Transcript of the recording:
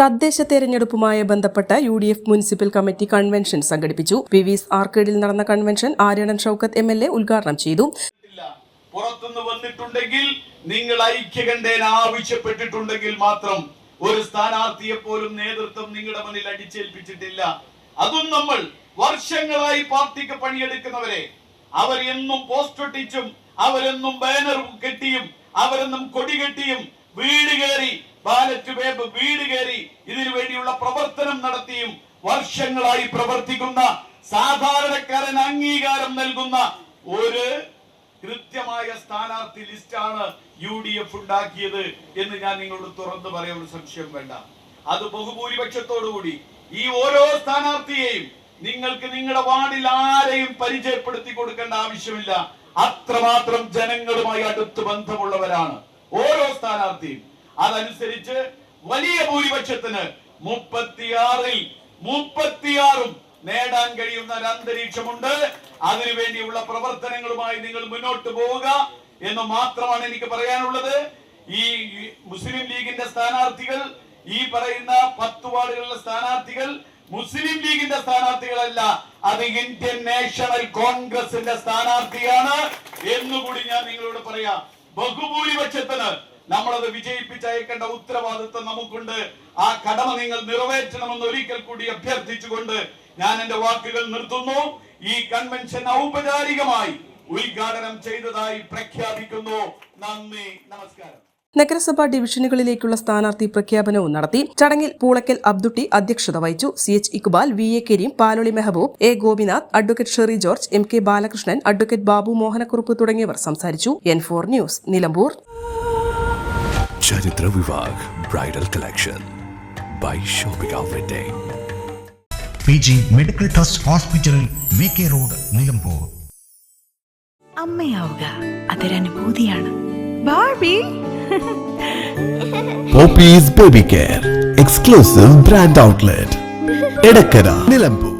തദ്ദേശ തെരഞ്ഞെടുപ്പുമായി ബന്ധപ്പെട്ട U D F municipal committee convention സംഘടിപ്പിച്ചു. പി വി ആർക്കേഡിൽ നടന്ന convention Aryadan Shoukath M L A ഉദ്ഘാടനം ചെയ്തു. പുറത്തുനിന്ന് വന്നിട്ടുണ്ടെങ്കിൽ നിങ്ങൾ ഐക്യകണ്ഠേന ആവശ്യപ്പെട്ടിട്ടുണ്ടെങ്കിൽ മാത്രം ഒരു സ്ഥാനാർത്ഥിയെ പോലും നേതൃത്വം നിങ്ങളുടെ മുന്നിൽ അടിച്ചേൽപ്പിച്ചിട്ടില്ല. അതും നമ്മൾ വർഷങ്ങളായി പാർട്ടിക്ക് പണിയെടുക്കുന്നവരെ. അവർ എന്നും പോസ്റ്റ് ഒട്ടിച്ചും അവരെന്നും ബാനർ കെട്ടിയും അവരെന്നും കൊടി കെട്ടിയും വീട് കയറി ബാലറ്റ് പേപ്പർ വീട് കയറി ഇതിനു വേണ്ടിയുള്ള പ്രവർത്തനം നടത്തിയും വർഷങ്ങളായി പ്രവർത്തിക്കുന്ന സാധാരണക്കാരൻ അംഗീകാരം നൽകുന്ന ഒരു കൃത്യമായ സ്ഥാനാർത്ഥി ലിസ്റ്റാണ് യു ഡി എഫ് ഉണ്ടാക്കിയത് എന്ന് ഞാൻ നിങ്ങളോട് തുറന്നു പറയാൻ സംശയം വേണ്ട. അത് ബഹുഭൂരിപക്ഷത്തോടുകൂടി ഈ ഓരോ സ്ഥാനാർത്ഥിയെയും നിങ്ങൾക്ക് നിങ്ങളുടെ വാർഡിൽ ആരെയും പരിചയപ്പെടുത്തി കൊടുക്കേണ്ട ആവശ്യമില്ല. അത്രമാത്രം ജനങ്ങളുമായി അടുത്ത് ബന്ധമുള്ളവരാണ്. ഓരോ സ്ഥാനാർത്ഥിയും അതനുസരിച്ച് വലിയ ഭൂരിപക്ഷത്തിന് മുപ്പത്തിയാറിൽ മുപ്പത്തിയാറും നേടാൻ കഴിയുന്ന ഒരു അന്തരീക്ഷമുണ്ട് അതിനുവേണ്ടിയുള്ള പ്രവർത്തനങ്ങളുമായി നിങ്ങൾ മുന്നോട്ട് പോവുക എന്ന് മാത്രമാണ് എനിക്ക് പറയാനുള്ളത്. ഈ മുസ്ലിം ലീഗിന്റെ സ്ഥാനാർത്ഥികൾ ഈ പറയുന്ന പത്ത് വാർഡുകളിലെ സ്ഥാനാർത്ഥികൾ മുസ്ലിം ലീഗിന്റെ സ്ഥാനാർത്ഥികളല്ല അത് ഇന്ത്യൻ നാഷണൽ കോൺഗ്രസിന്റെ സ്ഥാനാർത്ഥിയാണ് എന്നുകൂടി ഞാൻ നിങ്ങളോട് പറയാം. ബഹുഭൂരിപക്ഷത്തിന് നമ്മളത് വിജയിപ്പിച്ചയക്കേണ്ട ഉത്തരവാദിത്വം നമുക്കുണ്ട്. ആ കടമ നിങ്ങൾ നിറവേറ്റണമെന്ന് ഒരിക്കൽ കൂടി അഭ്യർത്ഥിച്ചുകൊണ്ട് ഞാൻ എന്റെ വാക്കുകൾ നിർത്തുന്നു. ഈ കൺവെൻഷൻ ഔപചാരികമായി ഉദ്ഘാടനം ചെയ്തതായി പ്രഖ്യാപിക്കുന്നു. നന്ദി നമസ്കാരം. നഗരസഭാ ഡിവിഷനുകളിലേക്കുള്ള സ്ഥാനാർത്ഥി പ്രഖ്യാപനവും നടത്തി. ചടങ്ങിൽ പൂളക്കൽ അബ്ദുട്ടി അധ്യക്ഷത വഹിച്ചു. C H Iqbal V A Kareem Paloli Mehboob A Gopinath advocate Sherry George M K Balakrishnan advocate Babu Mohanakkurup തുടങ്ങിയവർ സംസാരിച്ചു. N four news Nilambur. Charithra Vivah bridal collection. By shopping P G medical trust hospital V K road Nilambur. അമ്മയാവുക. അതൊരനുഭൂതിയാണ്. Barbie! Poppies baby care exclusive brand outlet Edakkara Nilambur